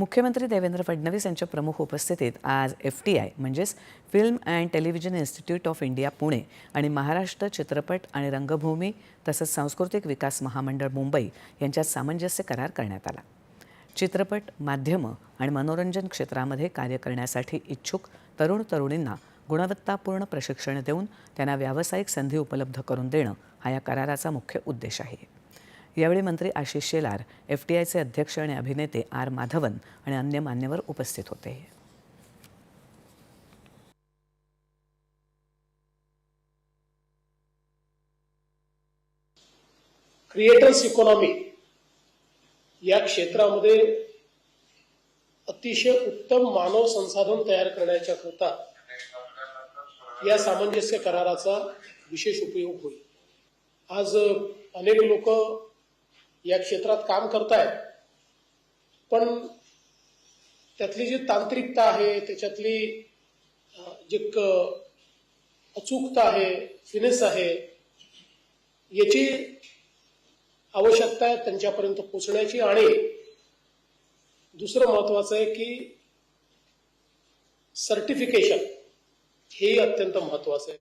मुख्यमंत्री देवेंद्र फडणवीस यांच्या प्रमुख उपस्थितीत आज एफ टी आय म्हणजेच Film and Television Institute of India Pune आणि महाराष्ट्र चित्रपट आणि रंगभूमी तसंच सांस्कृतिक विकास महामंडळ मुंबई यांच्यात सामंजस्य करार करण्यात आला. चित्रपट माध्यमं आणि मनोरंजन क्षेत्रामध्ये कार्य करण्यासाठी इच्छुक तरुण तरुणींना गुणवत्तापूर्ण प्रशिक्षण देऊन त्यांना व्यावसायिक संधी उपलब्ध करून देणं हा या कराराचा मुख्य उद्देश आहे. यावेळी मंत्री आशिष शेलार एफ टी आयचे अध्यक्ष आणि अभिनेते आर माधवन आणि अन्य मान्यवर उपस्थित होते. क्रिएटर्स इकॉनॉमी या क्षेत्रामध्ये अतिशय उत्तम मानव संसाधन तयार करण्याच्या करता या सामंजस्य कराराचा विशेष उपयोग होईल. आज अनेक लोक या क्षेत्रात काम करतायत. पण त्यातली जी तांत्रिकता आहे त्याच्यातली जी अचूकता आहे फिनेस आहे याची आवश्यकता आहे त्यांच्यापर्यंत पोचण्याची आणि दुसरं महत्वाचं आहे की सर्टिफिकेशन हेही अत्यंत महत्वाचं आहे.